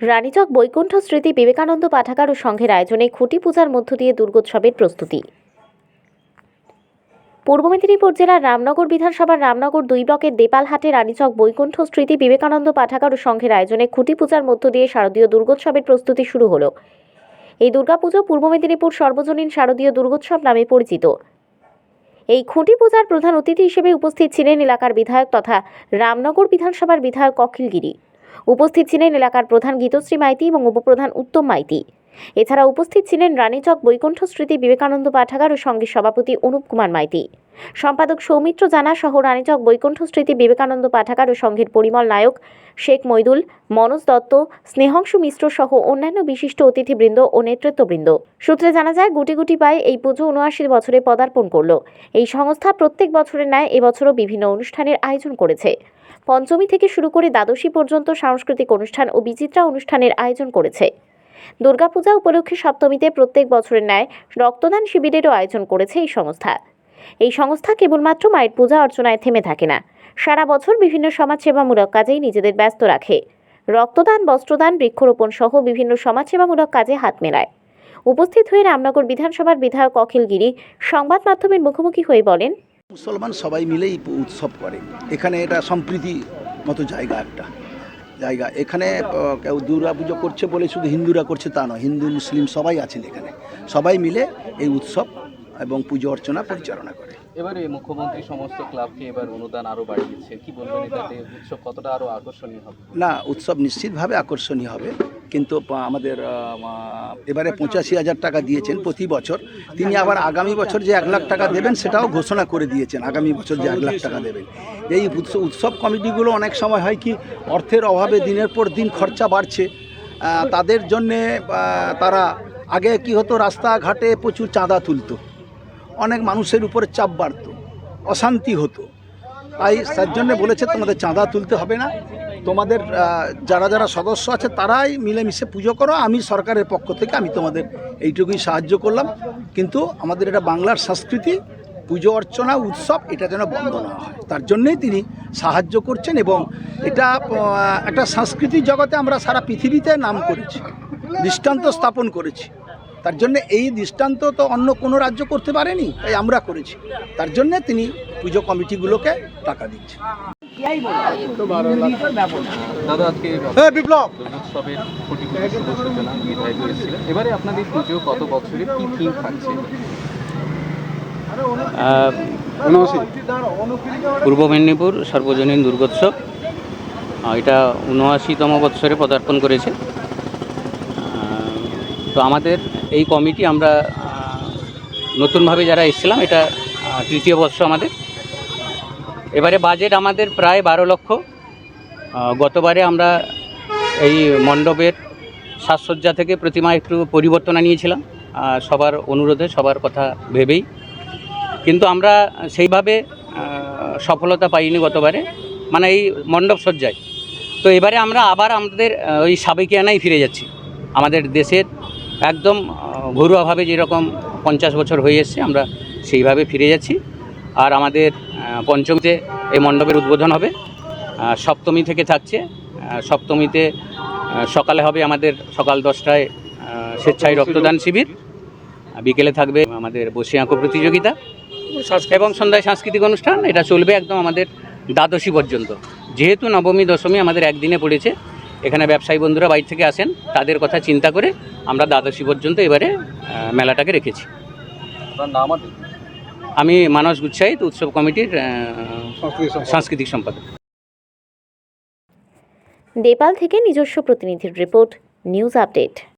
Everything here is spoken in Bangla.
রানীচক বৈকুণ্ঠ স্মৃতি বিবেকানন্দ পাঠাগার ও সংঘের আয়োজনে খুঁটি পূজার মধ্য দিয়ে দুর্গোৎসবের প্রস্তুতি। পূর্ব মেদিনীপুর জেলার রামনগর বিধানসভার রামনগর দুই ব্লকের দেপালহাটে রানীচক বৈকুণ্ঠ স্মৃতি বিবেকানন্দ পাঠাগার ও সংঘের আয়োজনে খুঁটি পূজার মধ্য দিয়ে শারদীয় দুর্গোৎসবের প্রস্তুতি শুরু হলো। এই দুর্গাপুজো পূর্ব মেদিনীপুর সর্বজনীন শারদীয় দুর্গোৎসব নামে পরিচিত। এই খুঁটি পূজার প্রধান অতিথি হিসেবে উপস্থিত ছিলেন এলাকার বিধায়ক তথা রামনগর বিধানসভার বিধায়ক অখিলগিরি। উপস্থিত ছিলেন এলাকার প্রধান গীতশ্রী মাইতি এবং উপপ্রধান উত্তম মাইতি। এছাড়া উপস্থিত ছিলেন রানীচক বৈকুণ্ঠ স্মৃতি বিবেকানন্দ পাঠাগার ও সংগীত সভাপতি অনুপ কুমার মাইতি। সম্পাদক সৌমিত্র জানা সহ রানীচক বৈকুণ্ঠ স্মৃতি বিবেকানন্দ পাঠাগার ও সংঘের পরিমল নায়ক শেখ মৈদুল মনোজ দত্ত, স্নেহংশু মিশ্র সহ অন্যান্য বিশিষ্ট অতিথিবৃন্দ ও নেতৃত্ববৃন্দ। সূত্রে জানা যায়, গুটি গুটি পায়ে এই পুজো উনআশি বছরে পদার্পণ করল। এই সংস্থা প্রত্যেক বছরের ন্যায় এবছরও বিভিন্ন অনুষ্ঠানের আয়োজন করেছে। পঞ্চমী থেকে শুরু করে দ্বাদশী পর্যন্ত সাংস্কৃতিক অনুষ্ঠান ও বিচিত্রা অনুষ্ঠানের আয়োজন করেছে। দুর্গাপূজা উপলক্ষে সপ্তমীতে প্রত্যেক বছরের ন্যায় রক্তদান শিবিরেরও আয়োজন করেছে এই সংস্থা। এই সংস্থা কেবলমাত্র মায়ের পূজা অর্চনায় থেমে থাকে না। সারা বছর বিভিন্ন সমাজসেবামূলক কাজেই নিজেদের ব্যস্ত রাখে। রক্তদান, বস্ত্রদান, বৃক্ষরোপণ সহ বিভিন্ন সমাজসেবামূলক কাজে হাত মেলায়। উপস্থিত হয়ে রামনগর বিধানসভার বিধায়ক অখিল গিরি সংবাদ মাধ্যমের মুখোমুখি হয়ে বলেন, মুসলমান সবাই মিলেই উৎসব করে। এখানে এটা সম্প্রীতি মতো জায়গা একটা। জায়গা। এখানে কেউ দুর্গা পুজো করছে বলে শুধু হিন্দুরা করছে তা নয় হিন্দু মুসলিম সবাই আছেন এখানে। সবাই মিলে এই উৎসব এবং পুজো অর্চনা পরিচালনা করে। এবারে মুখ্যমন্ত্রী সমস্ত ক্লাবকে এবার অনুদান আরও বাড়িয়েছে। কি বলবেন এটাতে? উৎসব কতটা আরও আকর্ষণীয় হবে? না উৎসব নিশ্চিতভাবে আকর্ষণীয় হবে। কিন্তু আমাদের এবারে পঁচাশি হাজার টাকা দিয়েছেন প্রতি বছর। তিনি আবার আগামী বছর যে এক লাখ টাকা দেবেন, সেটাও ঘোষণা করে দিয়েছেন, আগামী বছর যে এক লাখ টাকা দেবেন। এই উৎসব কমিটিগুলো অনেক সময় হয় কি, অর্থের অভাবে দিনের পর দিন খরচা বাড়ছে। তাদের জন্যে তারা আগে কি হতো, রাস্তাঘাটে প্রচুর চাঁদা তুলতো। অনেক মানুষের উপরে চাপ বাড়তো, অশান্তি হতো। তাই তার জন্য বলেছে, তোমাদের চাঁদা তুলতে হবে না। তোমাদের যারা যারা সদস্য আছে তারাই মিলেমিশে পুজো করো। আমি সরকারের পক্ষ থেকে আমি তোমাদের এইটুকুই সাহায্য করলাম। কিন্তু আমাদের এটা বাংলার সংস্কৃতি, পুজো অর্চনা, উৎসব, এটা যেন বন্ধ না হয়। তার জন্যেই তিনি সাহায্য করছেন এবং এটা একটা সাংস্কৃতিক জগতে আমরা সারা পৃথিবীতে নাম করেছি, দৃষ্টান্ত স্থাপন করেছি। তার জন্য এই দৃষ্টান্ত তো অন্য কোনো রাজ্য করতে পারেনি, তাই আমরা করেছি। তার জন্য তিনি পুজো কমিটিগুলোকে টাকা দিচ্ছেন। দাদা আজকে বিপ্লব দুর্গোৎসবের খুঁটি পুজো শুভ সূচনা বিধায়ক এসেছিলেন। এবারে আপনাদের পুজো কত বছরের? কি থিম থাকছে? পূর্ব মেদিনীপুর সর্বজনীন দুর্গোৎসব। এটা উনআশিতম বৎসরে পদার্পণ করেছে। তো আমাদের এই কমিটি আমরা নতুনভাবে যারা এসেছিলাম এটা তৃতীয় বর্ষ আমাদের। এবারে বাজেট আমাদের প্রায় বারো লক্ষ। গতবারে আমরা এই মণ্ডপের সাজসজ্জা থেকে প্রতিমা একটু পরিবর্তন আনিয়েছিলাম। সবার অনুরোধে, সবার কথা ভেবেই। কিন্তু আমরা সেইভাবে সফলতা পাইনি গতবারে। মানে এই মণ্ডপ সজ্জায়। তো এবারে আমরা আবার আমাদের ওই সাবেকিয়ানায় ফিরে যাচ্ছি। আমাদের দেশের একদম ঘরোয়াভাবে যেরকম পঞ্চাশ বছর হয়ে এসছে, আমরা সেইভাবে ফিরে যাচ্ছি। আর আমাদের পঞ্চমীতে এই মণ্ডপের উদ্বোধন হবে। সপ্তমী থেকে থাকছে। সপ্তমীতে সকালে হবে আমাদের সকাল দশটায় স্বেচ্ছায় রক্তদান শিবির। বিকেলে থাকবে আমাদের বসে আঁকো প্রতিযোগিতা। এবং সন্ধ্যায় সাংস্কৃতিক অনুষ্ঠান, এটা চলবে একদম আমাদের দ্বাদশী পর্যন্ত। যেহেতু নবমী, দশমী আমাদের একদিনে পড়েছে, এখানে ব্যবসায়ী বন্ধুরা বাইরে থেকে আসেন, তাদের কথা চিন্তা করে আমরা দ্বাদশী পর্যন্ত এবারে মেলাটাকে রেখেছি। নাম আমি মানস গুচ্ছাইত উৎসব কমিটির সাংস্কৃতিক সম্পাদক। নেপাল থেকে নিজস্ব প্রতিনিধির রিপোর্ট নিউজ আপডেট।